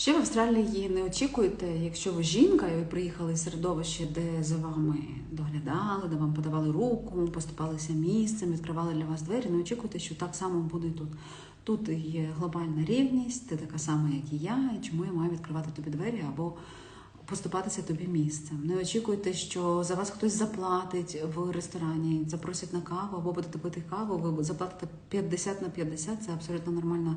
Ще в Австралії не очікуйте, якщо ви жінка і ви приїхали з середовища, де за вами доглядали, де вам подавали руку, поступалися місцем, відкривали для вас двері. Не очікуйте, що так само буде і тут. Тут є глобальна рівність, ти така сама, як і я, і чому я маю відкривати тобі двері або поступатися тобі місцем. Не очікуйте, що за вас хтось заплатить в ресторані, запросять на каву або будете пити каву, ви заплатите 50 на 50, це абсолютно нормальна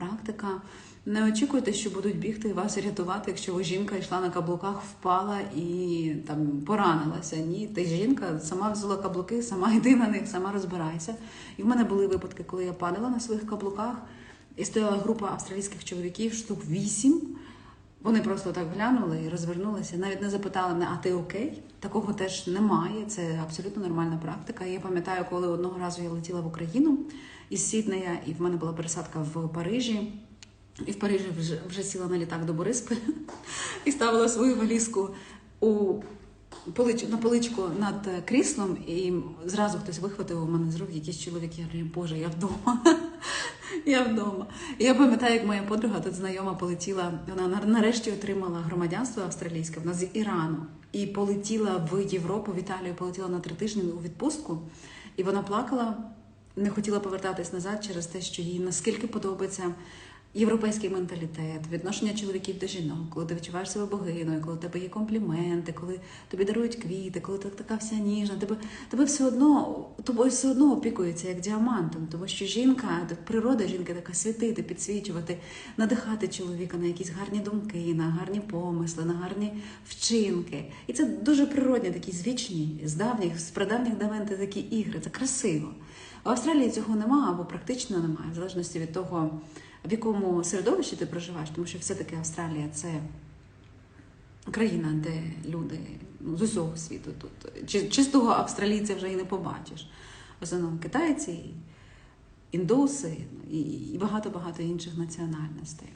практика. Не очікуйте, що будуть бігти вас рятувати, якщо ви жінка йшла на каблуках, впала і там поранилася. Ні, ти жінка сама взяла каблуки, сама йди на них, сама розбирайся. І в мене були випадки, коли я падала на своїх каблуках, і стояла група австралійських чоловіків, штук вісім. Вони просто так глянули і розвернулися, навіть не запитали мене, а ти окей? Такого теж немає. Це абсолютно нормальна практика. Я пам'ятаю, коли одного разу я летіла в Україну із Сіднея, і в мене була пересадка в Парижі. І в Парижі вже, вже сіла на літак до Борисполя і ставила свою валізку у полич, на поличку над кріслом, і зразу хтось вихватив у мене з рук якийсь чоловік. Я говорю, Боже, я вдома. Я вдома. Я пам'ятаю, як моя подруга тут знайома полетіла. Вона нарешті отримала громадянство австралійське, вона з Ірану, і полетіла в Європу, в Італію, полетіла на три тижні у відпустку. І вона плакала, не хотіла повертатись назад через те, що їй наскільки подобається європейський менталітет, відношення чоловіків до жінок, коли ти відчуваєш себе богиною, коли в тебе є компліменти, коли тобі дарують квіти, коли ти така вся ніжна, тебе, тебе все одно тобою все одно опікується як діамантом, тому що жінка, природа жінки така світити, підсвічувати, надихати чоловіка на якісь гарні думки, на гарні помисли, на гарні вчинки. І це дуже природні, такі звічні, з давніх, з прадавніх давен такі ігри. Це красиво. В Австралії цього немає або практично немає, в залежності від того, в якому середовищі ти проживаєш, тому що все-таки Австралія це країна, де люди ну, з усього світу тут. Чи- Чистого австралійця вже і не побачиш. В основному китайці, індуси ну, і багато-багато інших національностей.